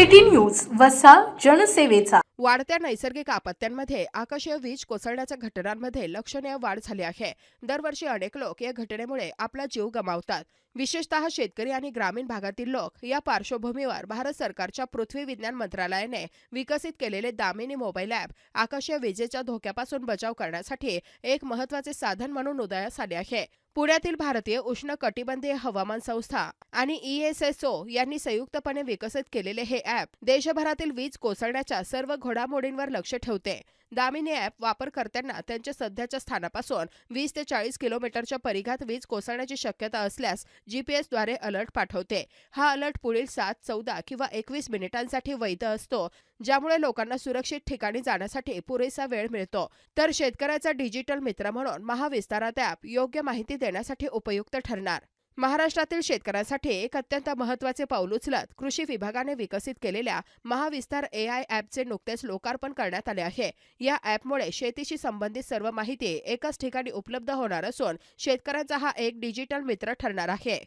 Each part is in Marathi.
City news वसा जनसेवेचा. वाढत्या नैसर्गिक आपत्त्यांमध्ये आकाशीय वीज कोसळण्याच्या घटनांमध्ये लक्षणीय वाढ झाली आहे. दरवर्षी अनेक लोक या घटनेमुळे आपला जीव गमावतात. विशेषतः शेतकरी आणि ग्रामीण भागातील लोक या पार्श्वभूमीवर भारत सरकारच्या पृथ्वी विज्ञान मंत्रालयाने विकसित केलेले दामिनी मोबाईल ॲप आकाशीय विजेच्या धोक्यापासून बचाव करण्यासाठी एक महत्त्वाचे साधन म्हणून उदयास आले आहे. पुण्यातील भारतीय उष्ण कटिबंधीय हवामान संस्था आणि ईएसएसओ यांनी संयुक्तपणे विकसित केलेले हे ॲप देशभरातील वीज कोसळण्याच्या सर्व घडामोडींवर लक्ष ठेवते. दामिनी ॲप वापरकर्त्यांना त्यांच्या सध्याच्या स्थानापासून वीस ते चाळीस किलोमीटरच्या परिघात वीज कोसळण्याची शक्यता असल्यास जीपीएसद्वारे अलर्ट पाठवते. हा अलर्ट पुढील सात चौदा किंवा एकवीस मिनिटांसाठी वैध असतो ज्यामुळे लोकांना सुरक्षित ठिकाणी जाण्यासाठी पुरेसा वेळ मिळतो. तर शेतकऱ्याचा डिजिटल मित्र म्हणून महाविस्तारात ॲप योग्य माहिती देण्यासाठी उपयुक्त ठरणार. महाराष्ट्रातील शेतकऱ्यांसाठी एक अत्यंत महत्त्वाचे पाऊल उचलत कृषी विभागाने विकसित केलेल्या महाविस्तार एआय ॲपचे नुकतेच लोकार्पण करण्यात आले आहे. या ॲपमुळे शेतीशी संबंधित सर्व माहिती एकाच ठिकाणी उपलब्ध होणार असून शेतकऱ्यांचा हा एक डिजिटल मित्र ठरणार आहे.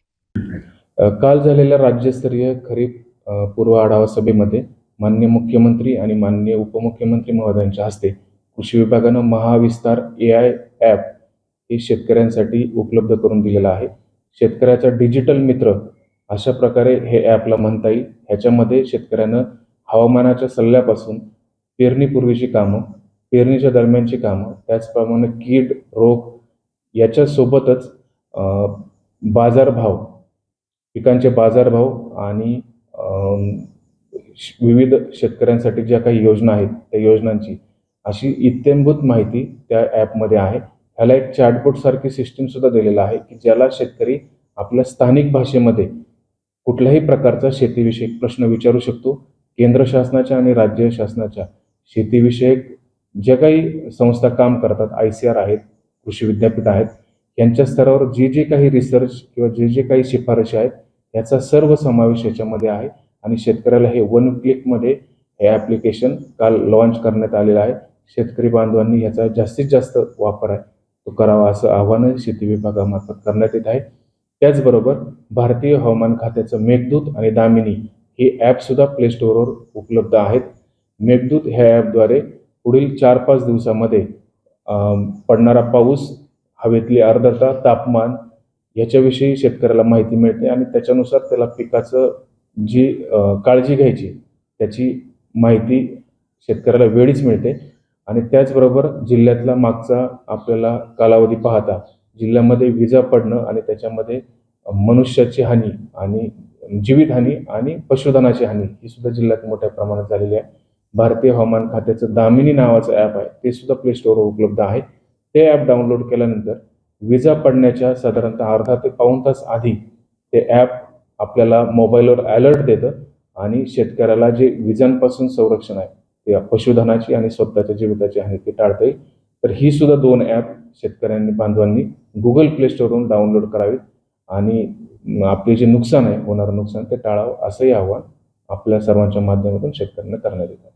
काल झालेल्या राज्यस्तरीय खरीप पूर्व आढावा सभेमध्ये मान्य मुख्यमंत्री आणि मान्य उपमुख्यमंत्री महोदयांच्या हस्ते कृषी विभागानं महाविस्तार ए आय ॲप हे शेतकऱ्यांसाठी उपलब्ध करून दिलेलं आहे. शेतकऱ्याचा डिजिटल मित्र अशा प्रकारे हे ॲपला म्हणता येईल. ह्याच्यामध्ये शेतकऱ्यानं हवामानाच्या सल्ल्यापासून पेरणीपूर्वीची कामं पेरणीच्या दरम्यानची कामं त्याचप्रमाणे कीड रोग याच्यासोबतच बाजारभाव पिकांचे बाजारभाव आणि विविध शेतकऱ्यांसाठी ज्या काही योजना आहेत त्या योजनांची अशी इत्यंभूत माहिती त्या ॲपमध्ये आहे. ह्याला एक चॅटबोट सारखी सिस्टीम सुद्धा दिलेलं आहे की ज्याला शेतकरी आपल्या स्थानिक भाषेमध्ये कुठल्याही प्रकारचा शेतीविषयक प्रश्न विचारू शकतो. केंद्र शासनाच्या आणि राज्य शासनाच्या शेतीविषयक ज्या काही संस्था काम करतात आय सी आर आहेत कृषी विद्यापीठ आहेत यांच्या स्तरावर जे जे काही रिसर्च किंवा जे जे काही शिफारशी आहेत याचा सर्व समावेश याच्यामध्ये आहे आणि शेतकऱ्याला हे वन क्लिकमध्ये हे ॲप्लिकेशन काल लॉन्च करण्यात आलेलं आहे. शेतकरी बांधवांनी ह्याचा जास्तीत जास्त वापर आहे. तो करावा असं आव्हान शेती विभागामार्फत करण्यात येत आहे. त्याचबरोबर भारतीय हवामान खात्याचं मेघदूत आणि दामिनी हे ॲपसुद्धा प्ले स्टोअरवर उपलब्ध आहेत. मेघदूत ह्या ॲपद्वारे पुढील चार पाच दिवसामध्ये पडणारा पाऊस हवेतली आर्द्रता तापमान याच्याविषयी शेतकऱ्याला माहिती मिळते आणि त्याच्यानुसार त्याला पिकाचं जी काळजी घ्यायची त्याची माहिती शेतकऱ्याला वेळीच मिळते. आणि त्याचबरोबर जिल्ह्यातला मागचा आपल्याला कालावधी पाहता जिल्ह्यामध्ये विजा पडणं आणि त्याच्यामध्ये मनुष्याची हानी आणि जीवितहानी आणि पशुधनाची हानी ही सुद्धा जिल्ह्यात मोठ्या प्रमाणात झालेली आहे. भारतीय हवामान खात्याचं दामिनी नावाचं ॲप आहे ते सुद्धा प्ले स्टोअरवर उपलब्ध आहे. ते ॲप डाउनलोड केल्यानंतर विजा पडण्याच्या साधारणतः अर्धा ते पाऊण तास आधी ते ॲप आपल्याला मोबाईलवर अलर्ट देतं आणि शेतकऱ्याला जे विजांपासून संरक्षण आहे ते पशुधनाची आणि स्वतःच्या जीविताची आहे ती टाळता येईल. तर ही सुद्धा दोन ॲप शेतकऱ्यांनी बांधवांनी गुगल प्ले स्टोरवरून डाउनलोड करावीत आणि आपले जे नुकसान आहे होणारं नुकसान ते टाळावं असंही आव्हान आपल्या सर्वांच्या माध्यमातून शेतकऱ्यांना करण्यात येतं.